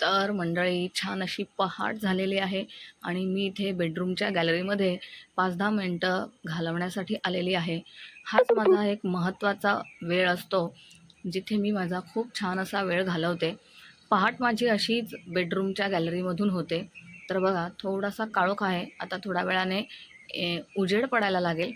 तर मंडळी छान अशी पहाट झालेली आहे आणि मी इथे बेडरूमच्या गॅलरीमध्ये पाच दहा मिनटं घालवण्यासाठी आलेली आहे. हाच माझा एक महत्त्वाचा वेळ असतो जिथे मी माझा खूप छान असा वेळ घालवते. पहाट माझी अशीच बेडरूमच्या गॅलरीमधून होते. तर बघा थोडासा काळोख आहे. आता थोड्या वेळाने ए, उजेड पडायला लागेल.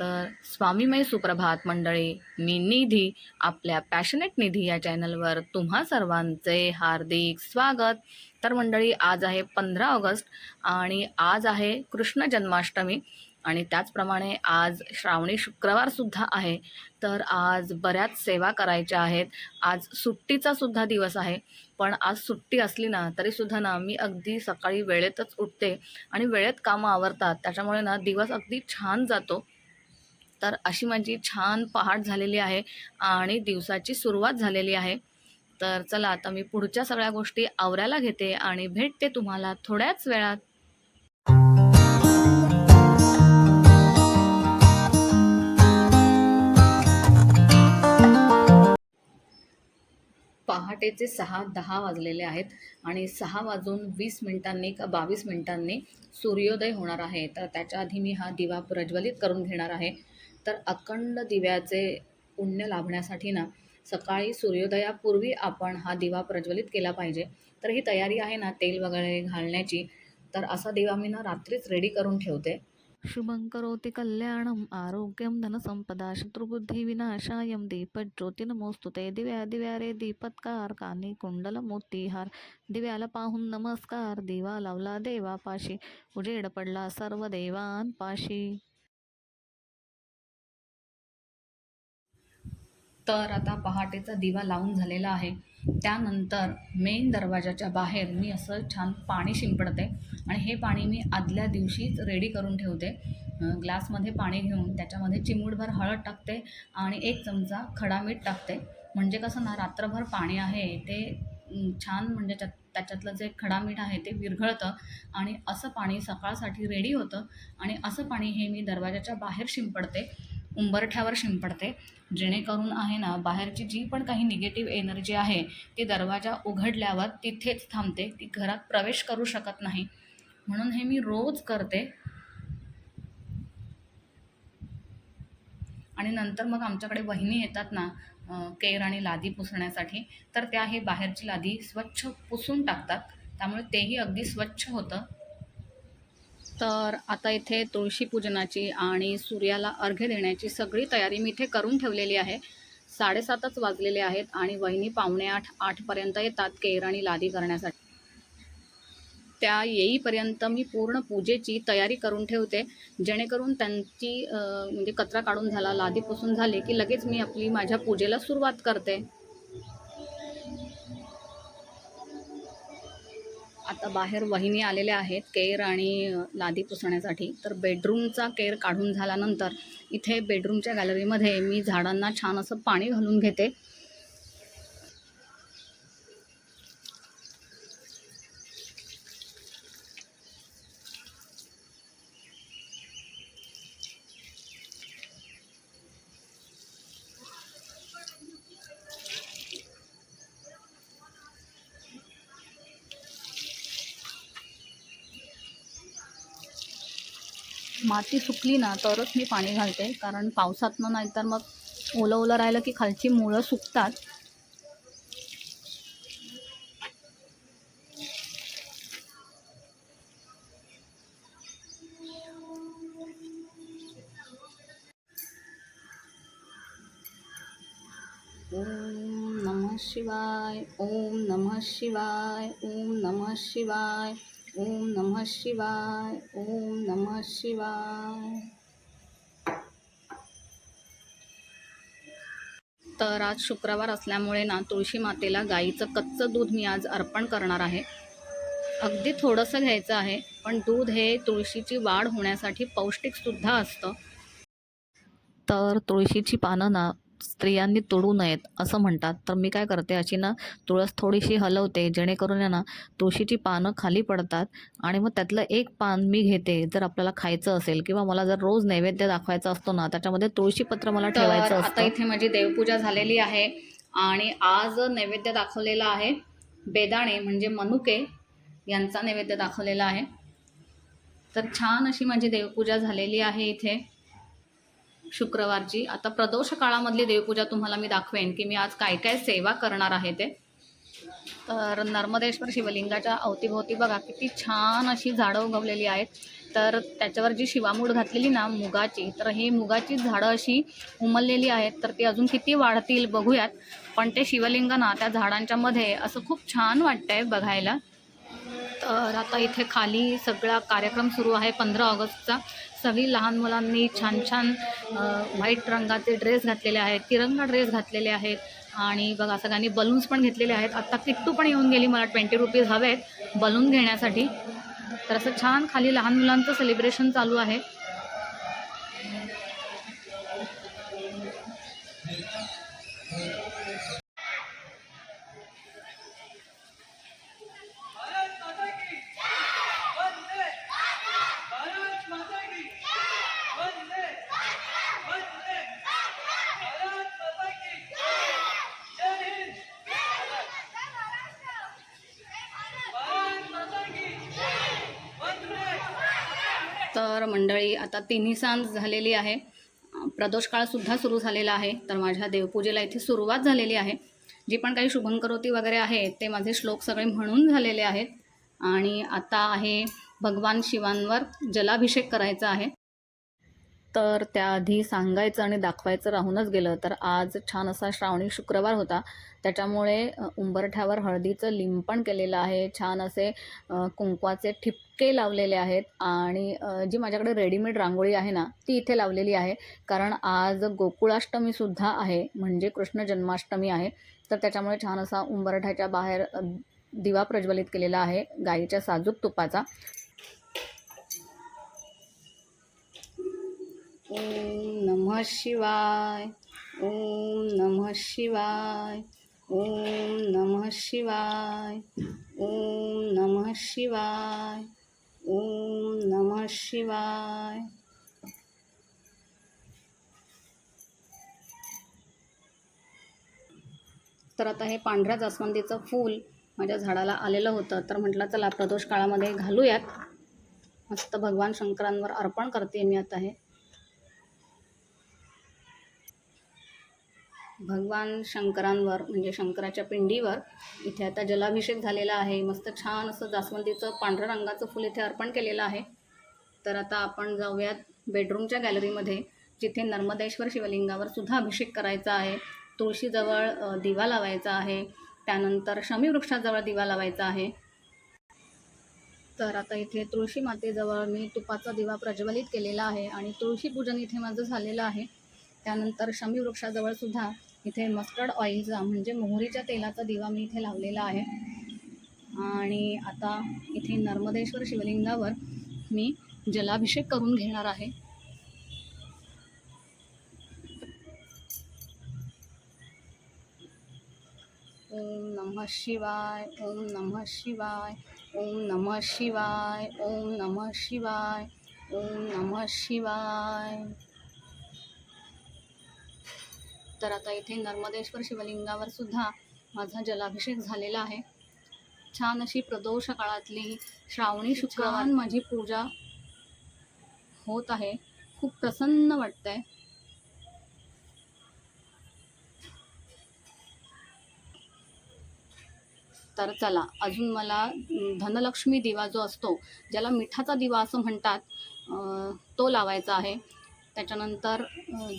तर स्वामीमय सुप्रभात मंडळी मी निधी आपल्या पॅशनेट निधी या चॅनलवर तुम्हा सर्वांचे हार्दिक स्वागत. तर मंडळी आज आहे पंधरा ऑगस्ट आणि आज आहे कृष्ण जन्माष्टमी आणि त्याचप्रमाणे आज श्रावणी शुक्रवारसुद्धा आहे. तर आज बऱ्याच सेवा करायच्या आहेत. आज सुट्टीचा सुद्धा दिवस आहे. पण आज सुट्टी असली ना तरीसुद्धा ना मी अगदी सकाळी वेळेतच उठते आणि वेळेत कामं आवरतात. त्याच्यामुळे ना दिवस अगदी छान जातो. तर अशी माझी छान पहाट झालेली आहे आणि दिवसाची सुरुवात झालेली आहे. तर चला आता मी पुढच्या सगळ्या गोष्टी आवरायला घेते आणि भेटते तुम्हाला थोड्याच वेळात. पहाटेचे सहा दहा वाजलेले आहेत आणि सहा वाजून वीस मिनिटांनी का बावीस मिनिटांनी सूर्योदय होणार आहे. तर त्याच्या आधी मी हा दिवा प्रज्वलित करून घेणार आहे. तर अखंड दिव्याचे पुण्य लाभण्यासाठी ना सकाळी सूर्योदयापूर्वी आपण हा दिवा प्रज्वलित केला पाहिजे. तर ही तयारी आहे ना तेल वगैरे घालण्याची. तर असा दिवा मी ना रात्रीच रेडी करून ठेवते. शुभंकरोति कल्याणम आरोग्यम धनसंपदा शत्रुबुद्धी विनाशायम ते। दिव्या दिव्या रे दीपत्कार कानी कुंडल मोतीहार। दिव्याला पाहून नमस्कार दिवा लावला देवापाशी। उजेड पडला सर्व देवांपाशी। तर आता पहाटेचा दिवा लावून झालेला आहे. त्यानंतर मेन दरवाजाच्या बाहेर मी असं छान पाणी शिंपडते आणि हे पाणी मी आदल्या दिवशीच रेडी करून ठेवते. ग्लासमध्ये पाणी घेऊन त्याच्यामध्ये चिमूटभर हळद टाकते आणि एक चमचा खडा मीठ टाकते. म्हणजे कसं ना रात्रभर पाणी आहे ते छान म्हणजे त्या त्याच्यातलं जे खडा मीठ आहे ते विरघळतं आणि असं पाणी सकाळसाठी रेडी होतं आणि असं पाणी हे मी दरवाजाच्या बाहेर शिंपडते. उंबरठ्यावर शिंपडते. जेणेकरून आहे ना बाहेरची जी पण काही निगेटिव्ह एनर्जी आहे ती दरवाजा उघडल्यावर तिथेच थांबते. ती घरात प्रवेश करू शकत नाही. म्हणून हे मी रोज करते. आणि नंतर मग आमच्याकडे वहिनी येतात ना केर आणि लादी पुसण्यासाठी तर त्या हे बाहेरची लादी स्वच्छ पुसून टाकतात. त्यामुळे तेही अगदी स्वच्छ होतं. तर आता इथे तुळशी पूजनाची आणि सूर्याला अर्घ्य देण्याची सगळी तयारी मी इथे करून ठेवलेली आहे. साडेसातच वाजलेले आहेत आणि वहिनी पावणे आठ आठपर्यंत येतात केर आणि लादी करण्यासाठी. त्या येईपर्यंत मी पूर्ण पूजेची तयारी करून ठेवते. जेणेकरून त्यांची म्हणजे कचरा काढून झाला लादी पुसून झाली की लगेच मी आपली माझ्या पूजेला सुरुवात करते. आता बाहेर वहिनी आलेल्या आहेत केर आणि लादी पुसण्यासाठी. तर बेडरूमचा केर काढून झाल्यानंतर इथे बेडरूमच्या गॅलरीमध्ये मी झाडांना छान असं पाणी घालून घेते. माती सुकली ना तरच मी पाणी घालते. कारण पावसातनं नाहीतर मग ओलं ओलं राहिलं की खालची मुळं सुकतात. ओम नमः शिवाय ओम नमः शिवाय ओम नमः शिवाय. ओम नमः शिवाय ओम नमः शिवाय. तर आज शुक्रवार असल्यामुळे ना तुळशी मातेला गाईचं कच्चं दूध मी आज अर्पण करणार आहे. अगदी थोडंसं घ्यायचं आहे पण दूध हे तुळशीची वाढ होण्यासाठी पौष्टिकसुद्धा असतं. तर तुळशीची पानं ना स्त्रियांनी तोडू नयेत असं म्हणतात. तर मी काय करते अशी ना तुळस थोडीशी हलवते जेणेकरून ना तुळशीची पानं खाली पडतात आणि मग त्यातलं एक पान मी घेते. जर आपल्याला खायचं असेल किंवा मला जर रोज नैवेद्य दाखवायचा असतो ना त्याच्यामध्ये तुळशीपत्र मला ठेवायचं आता इथे माझी देवपूजा झालेली आहे आणि आज नैवेद्य दाखवलेला आहे बेदाणे म्हणजे मनुके यांचा नैवेद्य दाखवलेला आहे. तर छान अशी माझी देवपूजा झालेली आहे इथे. शुक्रवारची. आता प्रदोष काळामधली देवपूजा तुम्हाला मी दाखवेन की मी आज काय काय सेवा करणार आहे ते. तर नर्मदेश्वर शिवलिंगाच्या अवतीभोवती बघा किती छान अशी झाडं उगवलेली आहेत. तर त्याच्यावर जी शिवामूठ घातलेली ना मुगाची तर ही मुगाची झाडं अशी उमललेली आहेत. तर ती अजून किती वाढतील बघूयात. पण ते शिवलिंग ना त्या झाडांच्या मध्ये असं खूप छान वाटतंय बघायला. तर आता इथे खाली सगळा कार्यक्रम सुरू आहे पंधरा ऑगस्टचा. सगळी लहान मुलांनी छान छान व्हाईट रंगाचे ड्रेस घातलेले आहेत तिरंगा ड्रेस घातलेले आहेत आणि बघा सगळ्यांनी बलून्स पण घेतलेले आहेत. आत्ता किट्टू पण येऊन गेली मला ट्वेंटी रुपीज हवे आहेत बलून घेण्यासाठी. तर असं छान खाली लहान मुलांचं सेलिब्रेशन चालू आहे भारत माता की वंदे भारत माता की वंदे वंदे भारत माता की जय हिंद भारत माता की वंदे तर मंडळी आता तिन्ही सांज झालेली आहे. प्रदोष काळसुद्धा सुरू झालेला आहे. तर माझ्या देवपूजेला इथे सुरुवात झालेली आहे. जी पण काही शुभंकरोती वगैरे आहे ते माझे श्लोक सगळे म्हणून झालेले आहेत. आणि आता आहे भगवान शिवांवर जलाभिषेक करायचा आहे. तर त्याआधी सांगायचं आणि दाखवायचं राहूनच गेलं तर आज छान असा श्रावणी शुक्रवार होता. त्याच्यामुळे उंबरठ्यावर हळदीचं लिंपण केलेलं आहे. छान असे कुंकवाचे ठिपके लावलेले आहेत. आणि जी माझ्याकडे रेडीमेड रांगोळी आहे ना ती इथे लावलेली आहे. कारण आज गोकुळाष्टमीसुद्धा आहे म्हणजे कृष्ण जन्माष्टमी आहे. तर त्याच्यामुळे छान असा उंबरठ्याच्या बाहेर दिवा प्रज्वलित केलेला आहे गाईच्या साजूक तुपाचा. ओम नमः शिवाय ओम नमः शिवाय ओम नमः शिवाय ओम नमः शिवाय ओम नमः शिवाय। तर आता हे पांढऱ्या जास्वंदीचं फूल माझ्या झाडाला आलेलं होतं तर म्हटलं चला प्रदोष काळामध्ये घालूयात. मस्त भगवान शंकरांवर अर्पण करते मी आता हे. भगवान शंकरांवर म्हणजे शंकराच्या पिंडीवर इथे आता जलाभिषेक झालेला आहे. मस्त छान असं जास्वंदीचं पांढऱ्या रंगाचं फुल इथे अर्पण केलेलं आहे. तर आता आपण जाऊयात बेडरूमच्या गॅलरीमध्ये जिथे नर्मदेश्वर शिवलिंगावर सुद्धा अभिषेक करायचा आहे. तुळशीजवळ दिवा लावायचा आहे. त्यानंतर शमीवृक्षाजवळ दिवा लावायचा आहे. तर आता इथे तुळशी मातेजवळ मी तुपाचा दिवा प्रज्वलित केलेला आहे आणि तुळशी पूजन इथे माझं झालेलं आहे. त्यानंतर शमी वृक्षाजवळ सुद्धा इथे मस्टर्ड ऑइलचा म्हणजे मोहरीच्या तेलाचा दिवा मी इथे लावलेला आहे. आणि आता इथे नर्मदेश्वर शिवलिंगावर मी जलाभिषेक करून घेणार आहे. ओम नमः शिवाय ओम नमः शिवाय ओम नमः शिवाय ओम नमः शिवाय ओम नमः शिवाय. तर आता इथे नर्मदेश्वर शिवलिंगावर सुद्धा माझा जलाभिषेक झालेला आहे. छान अशी प्रदोष काळातली श्रावणी शुक्रवार माझी पूजा होत आहे. खूप प्रसन्न वाटतंय. तर चला अजून मला धनलक्ष्मी दिवा जो असतो ज्याला मिठाचा दिवा असं म्हणतात तो लावायचा आहे. त्याच्यानंतर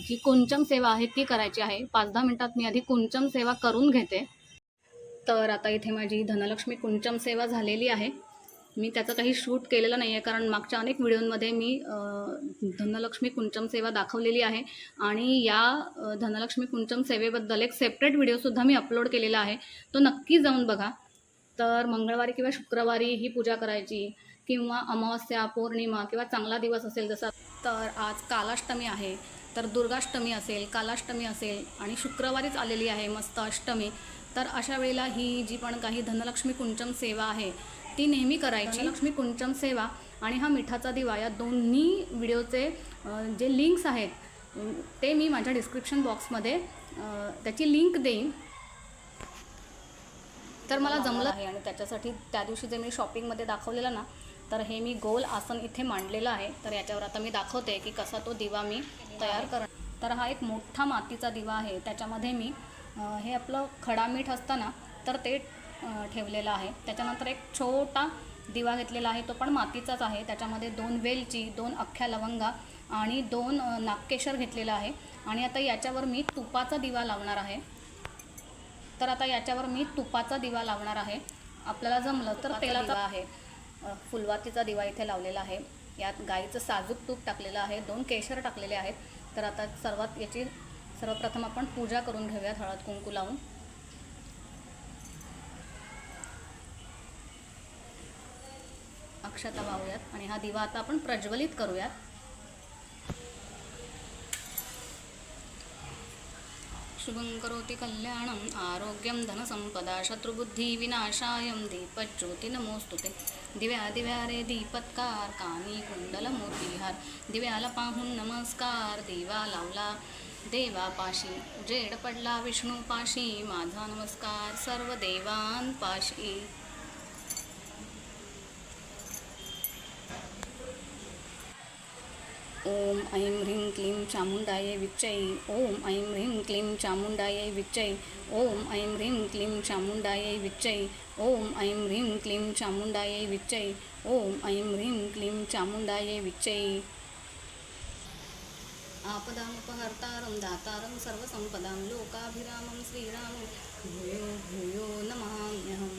जी कुंचम सेवा आहे ती करायची आहे. पाच दहा मिनटात मी आधी कुंचम सेवा करून घेते. तर आता इथे माझी धनलक्ष्मी कुंचम सेवा झालेली आहे. मी त्याचं काही शूट केलेलं नाही आहे कारण मागच्या अनेक व्हिडिओमध्ये मी धनलक्ष्मी कुंचम सेवा दाखवलेली आहे. आणि या धनलक्ष्मी कुंचम सेवेबद्दल एक सेपरेट व्हिडिओसुद्धा मी अपलोड केलेला आहे. तो नक्की जाऊन बघा. तर मंगळवारी किंवा शुक्रवारी ही पूजा करायची. किंवा अमावस्या पौर्णिमा किंवा चांगला दिवस असेल जसा तर आज कालाष्टमी आहे. तर दुर्गाष्टमी असेल कालाष्टमी असेल आणि शुक्रवारीच आलेली आहे मस्त अष्टमी. तर अशा वेळेला ही जी पण काही धनलक्ष्मी कुंचम सेवा आहे ती नेहमी करायची. लक्ष्मी कुंचम सेवा आणि हा मिठाचा दिवा या दोन्ही व्हिडिओचे जे लिंक्स आहेत ते मी माझ्या डिस्क्रिप्शन बॉक्समध्ये त्याची लिंक देईन. तर मला जमलं आहे आणि त्याच्यासाठी त्या दिवशी जे मी शॉपिंगमध्ये दाखवलेलं ना तर हे मी गोल आसन इथे मांडलेलं आहे. तर याच्यावर आता मी दाखवते की कसा तो दिवा मी तयार कर तर हा एक मोठा मातीचा दिवा आहे. त्याच्यामध्ये मी हे आपलं खडा मीठ असतं ना तर ते ठेवलेलं आहे. त्याच्यानंतर एक छोटा दिवा घेतलेला आहे. तो पण मातीचाच आहे. त्याच्यामध्ये दोन वेलची दोन अख्ख्या लवंगा आणि दोन नागकेशर घेतलेलं आहे. आणि आता याच्यावर मी तुपाचा दिवा लावणार आहे. तर आता याच्यावर मी तुपाचा दिवा लावणार आहे. आपल्याला जमलं तर तेलाचा आहे. फुलवातीचा दिवा इथे लावलेला आहे. यात गाईचं साजूक तूप टाकलेलं आहे. दोन केशर टाकलेले आहेत. तर आता सर्वात याची सर्वप्रथम आपण पूजा करून घेऊयात. हळद कुंकू लावून. अक्षता वाहूयात आणि हा दिवा आता आपण प्रज्वलित करूयात. शुभं करोति कल्याणम् आरोग्यं धनसंपदा शत्रुबुद्धिविनाशायं दीपज्योति नमोस्तु ते दिव्या दिव्या रे दीपत्कार कानी कुंडल मोतीहार. दिव्याला पाहून नमस्कार देवा लावला देवापाशी जेड पडला विष्णूपाशी माझा नमस्कार सर्व देवांपाशी. ॐ ऐं ह्रीं क्लीं चामुण्डायै विच्चै ॐ ऐं ह्रीं क्लीं चामुण्डायै विच्चै ओम ऐं ह्रीं क्लीं चामुण्डायै विच्चै ॐ ऐं ह्रीं क्लीं चामुण्डायै विच्चै ॐ ऐं ह्रीं क्लीं चामुण्डायै विच्चै। आपदामुपहर्तारं दातारं सर्वसम्पदां लोकाभिरामं श्रीरामं। भूयो भूयो नमाम्यहं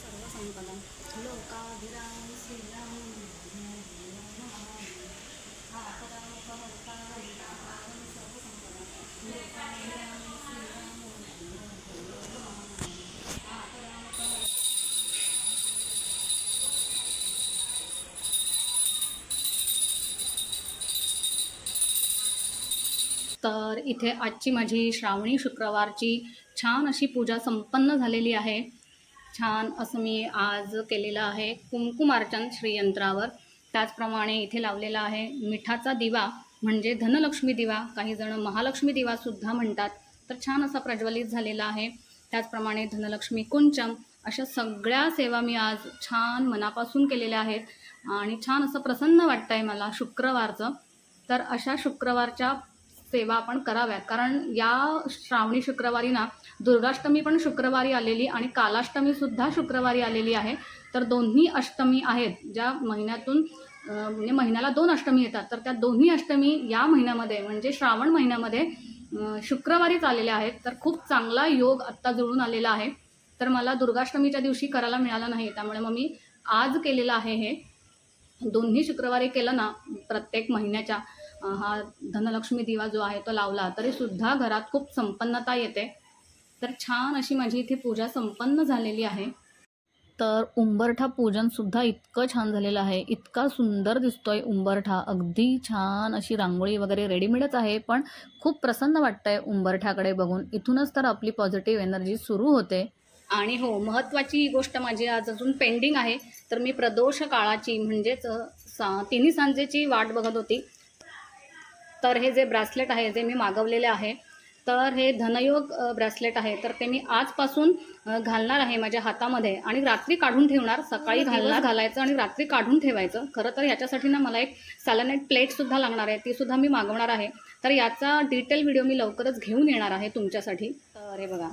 सर्वसम्पदां लोकाभिरामं श्रीरामं भूयो भूयो नमाम्यहम् आपदामुपहर्तारं दातारं सर्वसम्पदां लोकाभिरामं श्रीरामं भूयो भूयो नमाम्यहम् आपदामुपहर्तारं तर इथे आजची माझी श्रावणी शुक्रवारची छान अशी पूजा संपन्न झालेली आहे. छान असं मी आज केलेलं आहे. कुंकुमार्चन श्रीयंत्रावर. त्याचप्रमाणे इथे लावलेला आहे मिठाचा दिवा म्हणजे धनलक्ष्मी दिवा. काही जण महालक्ष्मी दिवासुद्धा म्हणतात. तर छान असा प्रज्वलित झालेला आहे. त्याचप्रमाणे धनलक्ष्मी कुंचम अशा सगळ्या सेवा मी आज छान मनापासून केलेल्या आहेत. आणि छान असं प्रसन्न वाटतं आहे मला शुक्रवारचं. तर अशा शुक्रवारच्या सेवा आपण कराव्यात. कारण या श्रावणी शुक्रवारी ना दुर्गाष्टमी पण शुक्रवारी आलेली आणि कालाष्टमीसुद्धा शुक्रवारी आलेली आहे. तर दोन्ही अष्टमी आहेत ज्या महिन्यातून म्हणजे महिन्याला दोन अष्टमी येतात. तर त्या दोन्ही अष्टमी या महिन्यामध्ये म्हणजे श्रावण महिन्यामध्ये शुक्रवारीच आलेल्या आहेत. तर खूप चांगला योग आत्ता जुळून आलेला आहे. तर मला दुर्गाष्टमीच्या दिवशी करायला मिळालं नाही त्यामुळे मग मी आज केलेलं आहे हे. दोन्ही शुक्रवारी केलं ना प्रत्येक महिन्याच्या. हा धनलक्ष्मी दिवा जो आहे तो लावला तरी सुद्धा घरात खूप संपन्नता येते. तर छान अशी माझी इथे पूजा संपन्न झालेली आहे. तर उंबरठा पूजनसुद्धा इतकं छान झालेलं आहे. इतका सुंदर दिसतोय उंबरठा. अगदी छान अशी रांगोळी वगैरे रेडीमेडच आहे पण खूप प्रसन्न वाटतंय उंबरठ्याकडे बघून. इथूनच तर आपली पॉझिटिव्ह एनर्जी सुरू होते. आणि हो महत्त्वाची गोष्ट माझी आज अजून पेंडिंग आहे. तर मी प्रदोष काळाची म्हणजेच सा तिन्ही सांजेची वाट बघत होती. तर हे जे ब्रासलेट आहे जे मी मागवलेले आहे तर हे धनयोग ब्रासलेट आहे. तर ते मी आजपासून घालणार आहे माझ्या हातामध्ये आणि रात्री काढून ठेवणार. सकाळी घालणार. घालायचं आणि रात्री काढून ठेवायचं. खरं तर याच्यासाठी ना मला एक सॅलनाईट प्लेटसुद्धा लागणार आहे. तीसुद्धा मी मागवणार आहे. तर याचा डिटेल व्हिडिओ मी लवकरच घेऊन येणार आहे तुमच्यासाठी. तर हे बघा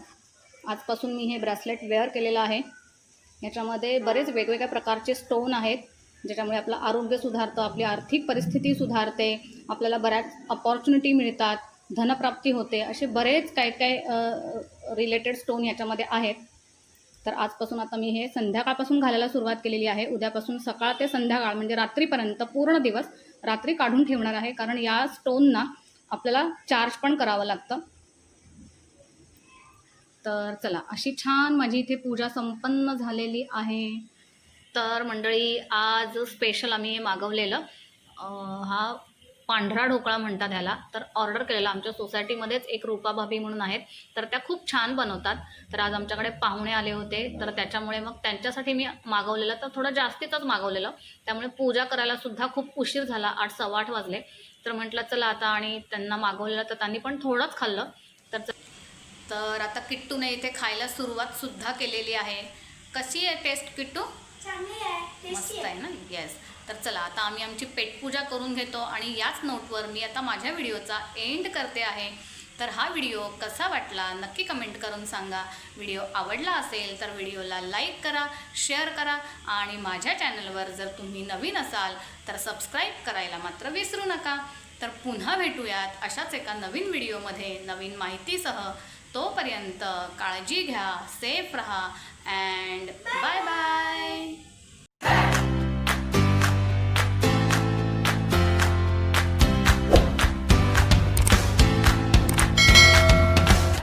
आजपासून मी हे ब्रासलेट वेअर केलेलं आहे. याच्यामध्ये बरेच वेगवेगळ्या प्रकारचे स्टोन आहेत. ज्याच्यामुळे आपलं आरोग्य सुधारतं आपली आर्थिक परिस्थिती सुधारते आपल्याला बऱ्याच अपॉर्च्युनिटी मिळतात धनप्राप्ती होते असे बरेच काय काय रिलेटेड स्टोन याच्यामध्ये आहेत. तर आजपासून आता मी हे संध्याकाळपासून घालायला सुरुवात केलेली आहे. उद्यापासून सकाळ ते संध्याकाळ म्हणजे रात्रीपर्यंत पूर्ण दिवस रात्री काढून ठेवणार आहे. कारण या स्टोनना आपल्याला चार्ज पण करावं लागतं. तर चला अशी छान माझी इथे पूजा संपन्न झालेली आहे. तर मंडळी आज स्पेशल आम्ही मागवलेलं. हा पांढरा ढोकळा म्हणतात ह्याला. तर ऑर्डर केलेला. आमच्या सोसायटीमध्येच एक रूपा भाभी म्हणून आहेत. तर त्या खूप छान बनवतात. तर आज आमच्याकडे पाहुणे आले होते. तर त्याच्यामुळे मग त्यांच्यासाठी मी मागवलेलं. तर थोडं जास्तीतच मागवलेलं. त्यामुळे पूजा करायला सुद्धा खूप उशीर झाला. आठ सव्वा आठ वाजले. तर म्हटलं चला आता आणि त्यांना मागवलेलं. तर त्यांनी पण थोडंच खाल्लं. तर तर आता किट्टूने इथे खायला सुरुवात सुद्धा केलेली आहे. कशी आहे टेस्ट किट्टू? मस्त आहे. ना? येस तर चला आता आम्ही आमची पेटपूजा करून घेतो आणि याच नोटवर मी आता माझ्या व्हिडिओचा एंड करते आहे. तर हा व्हिडिओ कसा वाटला नक्की कमेंट करून सांगा. व्हिडिओ आवडला असेल तर व्हिडिओला लाईक करा शेअर करा आणि माझ्या चॅनलवर जर तुम्ही नवीन असाल तर सबस्क्राईब करायला मात्र विसरू नका. तर पुन्हा भेटूयात अशाच एका नवीन व्हिडिओमध्ये नवीन माहितीसह. तोपर्यंत काळजी घ्या सेफ राहा and bye bye. bye.